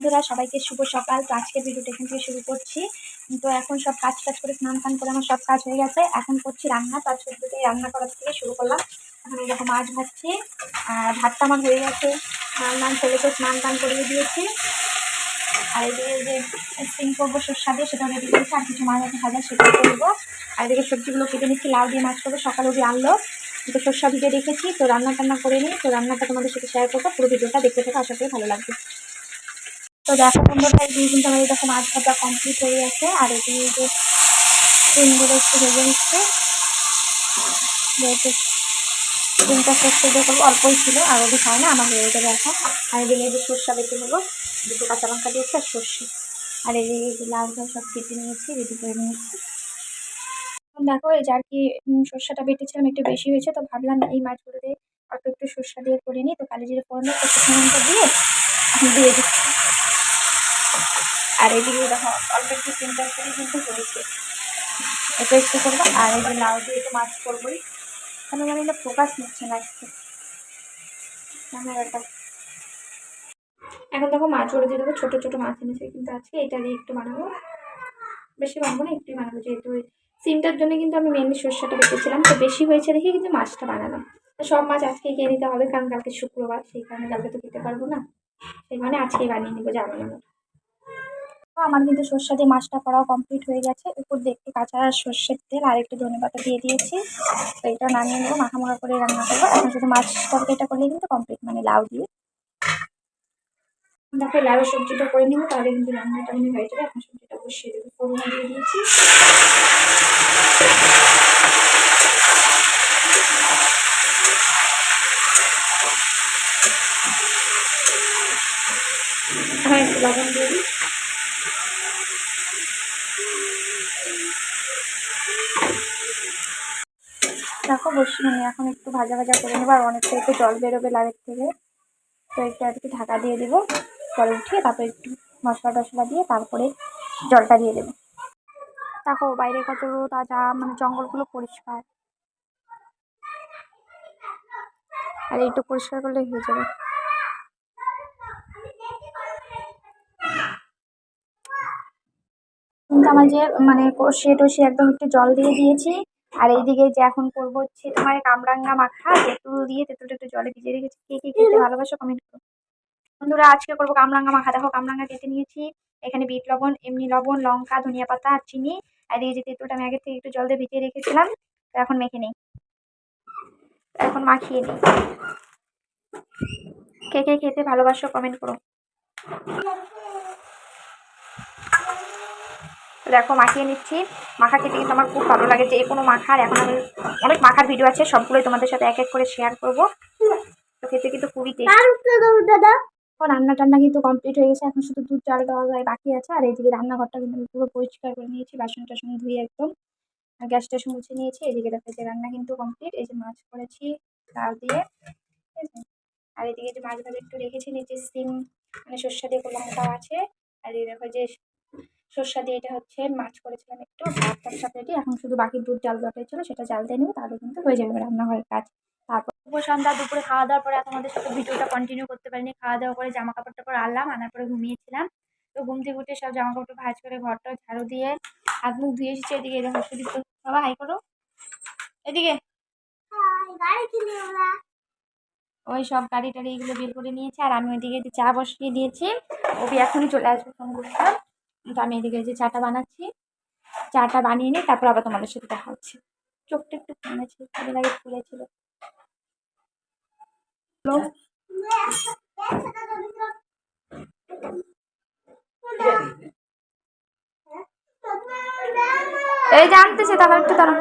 বন্ধুরা, সবাইকে শুভ সকাল। তো আজকের ভিডিওটা এখান থেকে শুরু করছি। তো এখন সব কাজ টাজ করে স্নান টান করে আমার সব কাজ হয়ে গেছে। এখন করছি রান্না, তার শুরুতেই রান্না করার থেকে শুরু করলাম। এখন এরকম মাছ ভাজছি, আর ভাতটা আমার হয়ে গেছে। স্নান টান ছেলেকে স্নান টান করিয়ে দিয়েছি। আর এদিকে যে সিম করব দিয়ে সেটা রেডি করেছি। আর কিছু মাছ আছে ভাজা সেটা করব। আর এদিকে সবজিগুলো কেটে নিচ্ছি, লাউ দিয়ে মাছ করব, সকালে ওই আনলো। তো সর্ষা ভিজে রেখেছি, তো রান্না টান্না করে নিই। তো রান্নাটা তোমাদের সাথে শেয়ার করব, পুরো ভিডিওটা দেখতে থাকো, আশা করি ভালো লাগবে। তো দেখো বন্ধুরা এই দুই কিন্তু আমার এরকম মাছ ভাজা কমপ্লিট হয়ে গেছে। আর এদিকে যে ডিমগুলো একটু ভেজে নিচ্ছে। যেহেতু ডিমটা সর্ষে দিয়ে করব, অল্পই ছিল, আর ওদের খায় না, আমার হয়ে যাবে এখন। আর এদিকে এই যে সর্ষা বেটে নেব, দুটো কাঁচা লঙ্কা দিয়েছি আর সর্ষে। আর এদিকে যে লাল ঝাল সব কেটে নিয়েছি রেডি করে নিয়েছি। দেখো, এই যে আর কি সর্ষেটা বেটেছিলাম, একটু বেশি হয়েছে, তো ভাবলাম এই মাছগুলো দিয়ে অল্প একটু সর্ষা দিয়ে করে নিই। তো কালি জিরে ফোড়নে কচু ফোড়নটা দিয়ে দিয়ে দিচ্ছি। আর এদিকে দেখো, অল্প একটু চিন্তার করে কিন্তু হয়েছে। এটা একটু করব, আর এই যে লাউ দিয়ে একটু মাছ করবোই। কেন জানি না ফোকাস নিচ্ছে না একটু। ক্যামেরাটা এখন দেখো মাছ ওরে দিয়ে দেবো ছোটো ছোটো মাছ এনেছে, কিন্তু আজকে এটা দিয়ে একটু বানাবো। বেশি বানাবো না, একটুই বানাবো, যেহেতু সিমটার জন্য কিন্তু আমি মেনলি সর্ষেটা বেঁচেছিলাম তো বেশি হয়েছে দেখে কিন্তু মাছটা বানালাম। সব মাছ আজকেই খেয়ে নিতে হবে, কারণ কালকে শুক্রবার, সেই কারণে কালকে তো খেতে পারব না। সেই কারণে আজকেই বানিয়ে নিবো তো আমার কিন্তু সর্ষে দিয়ে মাছটা করাও কমপ্লিট হয়ে গেছে। উপর একটু কাঁচা সর্ষের তেল আর একটু ধনে পাতা দিয়ে দিয়েছি। তো এটা নামিয়ে নেব মাখা মাখা করে রান্না করব। এখন শুধু মাছ তরকারিটা করলে কিন্তু কমপ্লিট মানে লাউ দিয়ে। দেখো লাউ সবজিটা করে নিবো, তাহলে কিন্তু রান্নাটা আমি হয়ে যাবে। এখন সবজিটা বসিয়ে দেবো, ফোড়ন দিয়ে দিয়েছি। হ্যাঁ লবণ দিয়ে দিই। দেখো বসি মানে এখন একটু ভাজা ভাজা করে নেব আর অনেকটা একটু জল বেরোবে লাগের থেকে। তো একটু আর কি ঢাকা দিয়ে দেবো, জল উঠিয়ে তারপরে একটু মশলা টশলা দিয়ে তারপরে জলটা দিয়ে দেবো। দেখো বাইরে কত রোদ আর যা মানে জঙ্গলগুলো পরিষ্কার। আর একটু পরিষ্কার করলে হয়ে যাবে। কিন্তু আমার যে মানে কষিয়ে টষিয়ে একদম একটু জল দিয়ে দিয়েছি। আর এইদিকে যে এখন করব হচ্ছে তোমার কামরাঙ্গা মাখা, তেঁতুল দিয়ে তেঁতুলটা একটু জলে ভিজিয়ে রেখেছি। কে কে খেতে ভালোবাসো কমেন্ট করো। বন্ধুরা, আজকে করব কামরাঙ্গা মাখা। দেখো, কামরাঙ্গা কেটে নিয়েছি। এখানে বিট লবণ, এমনি লবণ, লঙ্কা, ধনিয়া পাতা আর চিনি। আর এই যে তেঁতুলটা আমি আগে থেকে একটু জল দিয়ে ভিজিয়ে রেখেছিলাম, তো এখন মেখে নিই। এখন মাখিয়ে নিই কে কে খেতে ভালোবাসো কমেন্ট করো। তো দেখো মাখিয়ে নিচ্ছি। মাখা খেতে কিন্তু আমার খুব ভালো লাগে যে কোনো মাখার এখন আমি অনেক মাখার ভিডিও আছে সবগুলোই তোমাদের সাথে এক এক করে শেয়ার করব। তো খেতে কিন্তু খুবই এখন রান্না টান্না কিন্তু কমপ্লিট হয়ে গেছে। এখন শুধু দুধ চাল দেওয়া যায় বাকি আছে। আর এইদিকে রান্নাঘরটা কিন্তু আমি পুরো পরিষ্কার করে নিয়েছি। বাসন টাসন ধুয়ে একদম। আর গ্যাস ট্যাস মুছে নিয়েছি। এদিকে দেখো যে রান্না কিন্তু কমপ্লিট এই যে মাছ করেছি ডাল দিয়ে। ঠিক আছে? আর এদিকে যে মাছ ভাজা একটু রেখেছি নিচে সিম মানে সর্ষা দিয়ে লঙ্কাও আছে। আর এই দেখো যে সর্ষা দিয়ে এটা হচ্ছে মাছ করেছিলাম একটু ভাত সব রেডি এখন শুধু বাকি দুধ জাল দেওয়াটাই ছিল সেটা জাল দিয়ে নেব তাহলে কিন্তু হয়ে যাবে রান্নাঘরের কাজ। তারপর দুপুর সন্ধ্যা দুপুরে খাওয়া দাওয়ার পরে আর তোমাদের সাথে ভিডিওটা কন্টিনিউ করতে পারিনি। খাওয়া দাওয়া করে জামা কাপড় টাপড় আনলাম আনার পরে ঘুমিয়েছিলাম। তো ঘুম থেকে উঠে সব জামা কাপড় ভাজ করে ঘরটা ঝাড়ু দিয়ে হাত মুখ ধুয়ে এসেছি এদিকে দেখো সুদীপ বাবা হাই করো। এদিকে। ওই সব গাড়ি টাড়ি এগুলো বের করে নিয়েছে আর আমি ওইদিকে চা বসিয়ে দিয়েছি ওবি এখনই চলে আসবে ফোন করছিলাম তো আমি এদিকে যে চাটা বানাচ্ছি, চাটা বানিয়ে নিই তারপর আবার তোমাদের সাথে দেখা হচ্ছে। চোখটা একটু কমেছে কিছুদিন আগে ফুলেছিল এই জানতেছে তাহলে একটু দাঁড়া